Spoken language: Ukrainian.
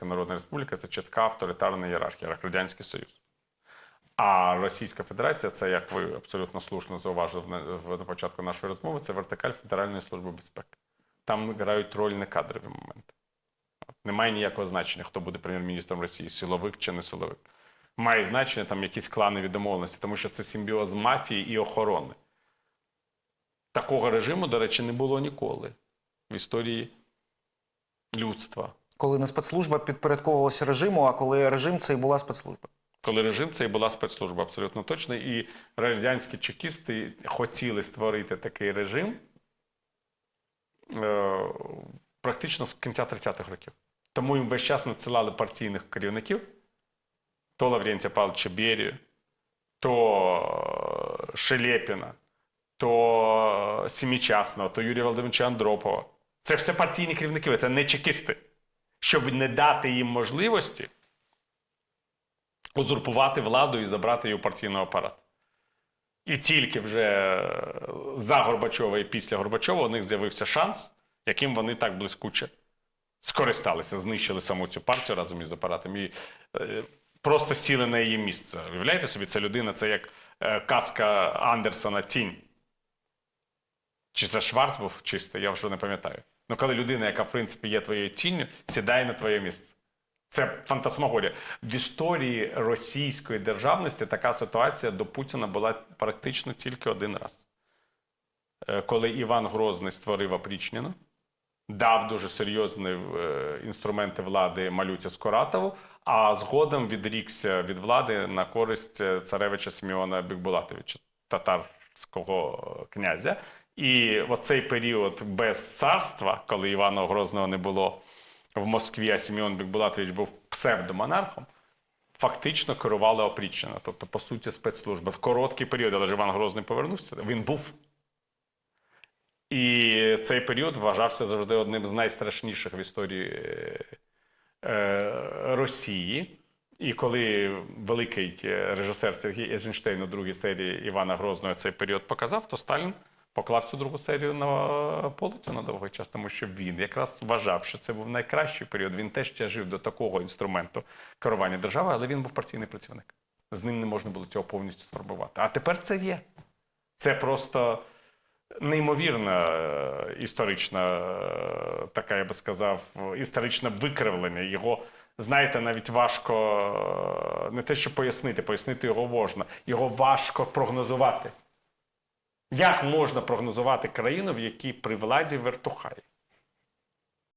Китайська Народна Республіка це чітка авторитарна ієрархія, як Радянський Союз. А Російська Федерація, це як ви абсолютно слушно зауважили на, початку нашої розмови, це вертикаль Федеральної служби безпеки. Там грають роль не кадрові моменти. Немає ніякого значення, хто буде прем'єр-міністром Росії, силовик чи не силовик. Має значення там якісь кланові домовленості, тому що це симбіоз мафії і охорони. Такого режиму, до речі, не було ніколи в історії людства. Коли не спецслужба підпорядковувалася режиму, а коли режим це і була спецслужба. Коли режим це і була спецслужба, абсолютно точно. І радянські чекісти хотіли створити такий режим е, практично з кінця 30-х років. Тому їм весь час надсилали партійних керівників: то Лаврентія Павловича Берію, то е, Шелепіна, то Семічасного, то Юрія Володимировича Андропова. Це все партійні керівники, це не чекісти. Щоб не дати їм можливості узурпувати владу і забрати її у партійний апарат. І тільки вже за Горбачова і після Горбачова у них з'явився шанс, яким вони так блискуче скористалися, знищили саму цю партію разом із апаратом і е, просто сіли на її місце. Уявляєте собі, ця людина це як е, казка Андерсона Тінь. Чи це Шварц був чистий, я вже не пам'ятаю. Ну, коли людина, яка в принципі є твоєю тінню, сідає на твоє місце. Це фантасмагорія. В історії російської державності така ситуація до Путіна була практично тільки один раз. Е, Коли Іван Грозний створив опричнину, дав дуже серйозні е, інструменти влади Малюті Скоратову, а згодом відрікся від влади на користь е, царевича Сімеона Бікбулатовича, татарського князя. І оцей період без царства, коли Івана Грозного не було в Москві, а Сімеон Бікбулатович був псевдомонархом, фактично керували опріччина. Тобто, по суті, спецслужби. В короткий період, але ж Іван Грозний повернувся, він був. І цей період вважався завжди одним з найстрашніших в історії е, е, Росії. І коли великий е, режисер Сергій Ейзенштейн у другій серії Івана Грозного цей період показав, то Сталін поклав цю другу серію на полицю на довгий час, тому що він якраз вважав, що це був найкращий період. Він теж ще жив до такого інструменту керування державою, але він був партійний працівник. З ним не можна було цього повністю сформувати. А тепер це є. Це просто неймовірна е, історична, е, така, я би сказав, історичне викривлення. Його, знаєте, навіть важко е, не те, що пояснити, пояснити його можна. Його важко прогнозувати. Як можна прогнозувати країну, в якій при владі вертухай?